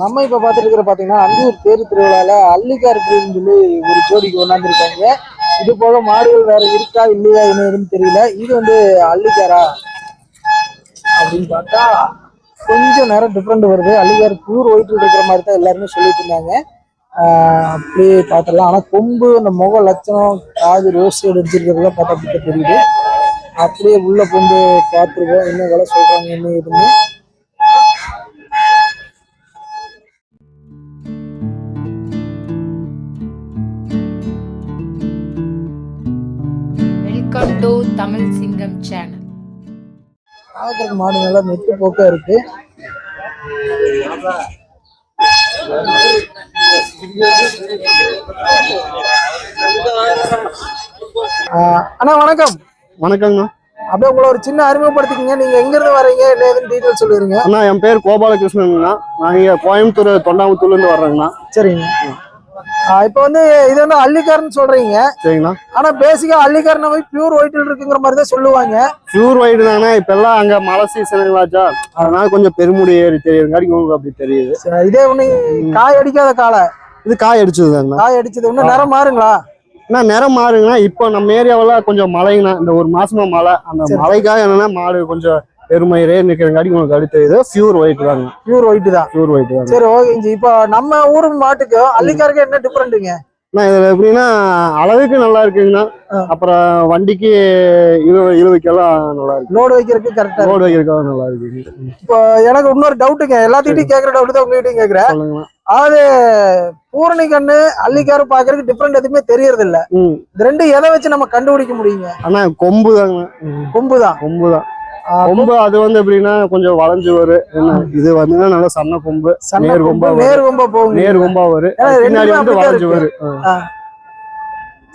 நம்ம இப்ப பார்த்துட்டு பார்த்தீங்கன்னா பாத்தீங்கன்னா அந்தியூர் தேர் திருவிழால அள்ளிக்கார் அப்படின்னு சொல்லி ஒரு ஜோடிக்கு கொண்டாந்துருக்காங்க. இது போக மாடுகள் வேற இருக்கா இல்லையா என்ன ஏதுன்னு தெரியல. இது வந்து அள்ளிக்காரா அப்படின்னு பார்த்தா கொஞ்சம் நேரம் டிஃப்ரெண்ட் வருது. அள்ளிக்கார் பியூர் ஒயிட் இருக்கிற மாதிரி தான் எல்லாருமே சொல்லிட்டு இருந்தாங்க. அப்படியே பார்த்துடலாம் ஆனால் கொம்பு அந்த முக லட்சணம் காது ரோஸ் அடிச்சிருக்கிறதெல்லாம் பார்த்தா அப்படி தெரியுது. அப்படியே உள்ள கொண்டு பார்த்துருவோம் என்ன வேலை சொல்கிறாங்க என்ன ஏதுன்னு. வெல்கம் டு தமிழ் சிங்கம் சேனல். பார்க்கறதுக்கு மாடு நல்லா நெட்டு போக்கா இருக்கு. அண்ணா வணக்கம். வணக்கங்கண்ணா அப்படியே உங்களை ஒரு சின்ன அறிமுகப்படுத்திக்கங்க. நீங்க எங்க இருந்து வரீங்க? என்ன ஏதுன்னு டீட்டெயில் சொல்லிருங்க. அண்ணா என் பேர் கோபாலகிருஷ்ணனுங்கண்ணா. நான் இங்கே கோயம்புத்தூர் தொண்டாமுத்தூர்லேருந்து வர்றேங்கண்ணா. சரிங்க இப்போ வந்து இது வந்து அள்ளிக்காரன்னு சொல்றீங்க. சரிங்கண்ணா ஆனா பேசிக்கா அள்ளிக்காரன் போய் பியூர் ஒயிட்ல இருக்குங்கிற மாதிரி தான் சொல்லுவாங்க. பியூர் ஒயிட் தாங்கண்ணா இப்பெல்லாம் அங்கே மழை சீசனுங்களாச்சா அதனால கொஞ்சம் பெருமுடி ஏறி தெரியுதுங்காட்டி உங்களுக்கு அப்படி தெரியுது. இதே ஒண்ணு காய் அடிக்காத காலை இது காய் அடிச்சது காய் அடிச்சது. இன்னும் நிறம் மாறுங்களா? அண்ணா நிறம் மாறுங்கண்ணா இப்போ நம்ம ஏரியாவில் கொஞ்சம் மழைங்கண்ணா இந்த ஒரு மாசமா மழை. அந்த. மழைக்காக என்னன்னா மாடு கொஞ்சம் பெருமயிரே நிற்கிறங்காட்டி உங்களுக்கு அப்படி தெரியுது பியூர் ஒயிட் தாங்க. பியூர் ஒயிட் தான். பியூர் ஒயிட் தாங்க. சரி ஓகே இப்போ நம்ம ஊர் மாட்டுக்கும் அள்ளிக்காருக்கு என்ன டிஃபரெண்ட்டுங்க அண்ணா இதுல எப்படின்னா அளவுக்கு நல்லா இருக்குங்கண்ணா. அப்புறம் வண்டிக்கு இழு இழுவைக்கெல்லாம் நல்லா இருக்கு. லோடு வைக்கிறதுக்கு கரெக்டா ரோடு வைக்கிறதுக்காக நல்லா இருக்குங்க. இப்போ எனக்கு இன்னொரு டவுட்டுங்க எல்லாத்திட்டையும் கேட்குற டவுட் தான் உங்ககிட்டயும் கேட்குறேன் அதாவது பூரணி கண்ணு அள்ளிக்காரு பாக்குறதுக்கு டிஃப்ரெண்ட் எதுவுமே தெரியறது இல்ல இந்த ரெண்டு எதை வச்சு நம்ம கண்டுபிடிக்க முடியுங்க? அண்ணா கொம்பு தாங்க கொம்பு தான். கொம்பு தான். கொம்பு அது வந்து எப்படின்னா கொஞ்சம் வளைஞ்சு வரும் என்ன இது வந்து நல்லா சன்ன கொம்பு நேர் கொம்பு நேர் கொம்பா போகுங்க நேர் கொம்பா வரும் பின்னாடி வந்து வளைஞ்சு. வரும்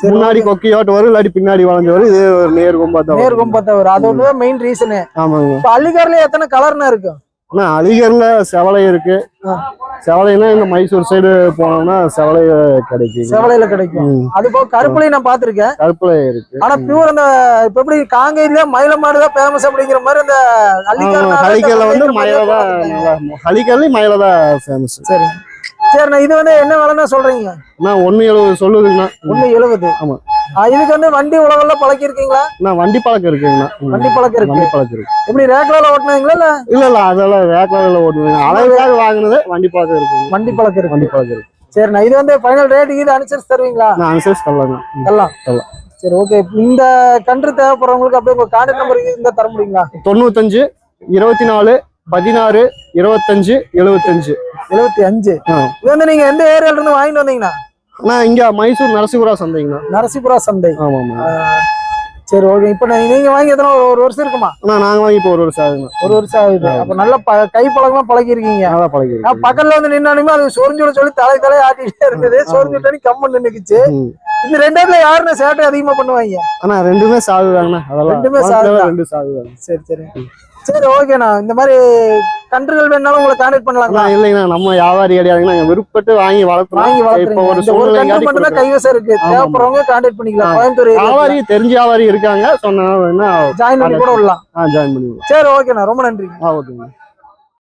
முன்னாடி கொக்கியோட்டு வரும் இல்லாட்டி பின்னாடி வளைஞ்சு வரும் இது ஒரு நேர் கொம்பா தான் நேர் வரும். கொம்பா தவிர அது ஒண்ணுதான் மெயின் ரீசனு ஆமாங்க. இப்போ அள்ளிக்கார்ல எத்தனை கலர்னா இருக்கும் அண்ணா அலிகர்ல செவலை இருக்கு. ஆ. செவலைன்னா இந்த மைசூர் சைடு போனோம்னா செவலை கிடைக்கும். செவலையில கிடைக்கும். அது போக கருப்புலையும் நான் பாத்திருக்கேன் கருப்புல இருக்கு. ஆனா பியூர் அந்த இப்ப எப்படி காங்கேயில மயில மாடு தான் ஃபேமஸ் அப்படிங்கிற மாதிரி அந்த ஹலிக்கல்ல வந்து மயில தான் ஹலிக்கல்லையும் மயில தான் ஃபேமஸ் சரி. சரிண்ணா இது வந்து என்ன விலைன்னு சொல்றீங்க? அண்ணா ஒன்னு எழுபது சொல்லுதுங்கண்ணா. ஒண்ணு எழுபது ஆமா. இதுக்கு வந்து வண்டி உலகெல்லாம் பழக்கி இருக்கீங்களா அண்ணா வண்டி பழக்கம் இருக்குங்கண்ணா. வண்டி பழக்கம் இருக்கு. வண்டி பழக்கம் இருக்கு. எப்படி ரேக்லால ஓட்டுனீங்களா இல்ல? இல்ல இல்ல அதெல்லாம் வேக்கல ஓட்டுவீங்க அளவுக்காக வாங்கினது வண்டி பழக்கம் இருக்கு. வண்டி பழக்கம் இருக்கு. வண்டி பழக்கம் இருக்கு. சரிண்ணா இது வந்து ஃபைனல் ரேட் இது அனுசரிச்சு தருவீங்களா? நான் அனுசரிச்சு தரலாங்க ம். எல்லாம் எல்லாம். சரி ஓகே இந்த கன்று தேவைப்படுறவங்களுக்கு அப்படியே உங்க கான்டாக்ட் நம்பர் இருந்தா தர முடியுங்களா? தொண்ணூத்தஞ்சு இருபத்தி நாலு பதினாறு இருபத்தஞ்சு எழுபத்தஞ்சு எழுபத்தி அஞ்சு. இது வந்து நீங்க எந்த ஏரியால இருந்து வாங்கிட்டு வந்தீங்கன்னா? அண்ணா இங்க மைசூர் நரசிபுரா சந்தைங்கண்ணா நரசிபுரா சந்தை. ஆமா ஆமா சரி ஓகே. இப்போ நீங்க வாங்கி எத்தனை ஒரு வருஷம் இருக்குமா? அண்ணா நாங்க வாங்கி இப்போ ஒரு வருஷம் ஆகுங்கண்ணா ஒரு வருஷம் ஆகுது. அப்ப நல்ல ப- கை பழக்கமா பழகி இருக்கீங்க நல்லா பழகி நான் பக்கத்துல வந்து நின்னாலுமே அது சொரிஞ்சு விட சொல்லி தலை தலை ஆட்டிட்டே இருந்தது சொரிஞ்சு விட்டா கம்மன் நின்னுக்குச்சு. ம். இந்த ரெண்டாவதுல யாருன்னு சேட்டை அதிகமா பண்ணுவாங்க? அண்ணா ரெண்டுமே சாகுதாங்கண்ணா. அதெல்லாம் ரெண்டுமே சாகுதான். ரெண்டு சாகுதாங்க. சரி சரி. சரி ஓகேண்ணா இந்த மாதிரி கன்றுகள் வேணாலும் உங்களை கான்டாக்ட் பண்ணலாங்களா? அண்ணா இல்லைங்கண்ணா. நம்ம வியாபாரி கிடையாதுங்கண்ணா நாங்க விருப்பப்பட்டு வாங்கி வளர்த்துறோம். வாங்கி இப்போ வளர்த்துறீங்க. ஒரு சூழ்நிலை மட்டும் தான் கைவசம் இருக்கு. தேவைப்படுறவங்க கான்டாக்ட் பண்ணிக்கலாம். கோயம்புத்தூர் வியாபாரி தெரிஞ்ச வியாபாரி இருக்காங்க. சொன்னா வேணா ஜாயின் பண்ணி கூட விடலாம். ஆ ஜாயின் பண்ணிக்கலாம் சரி ஓகேண்ணா ரொம்ப நன்றி ஆ ஓகேங்க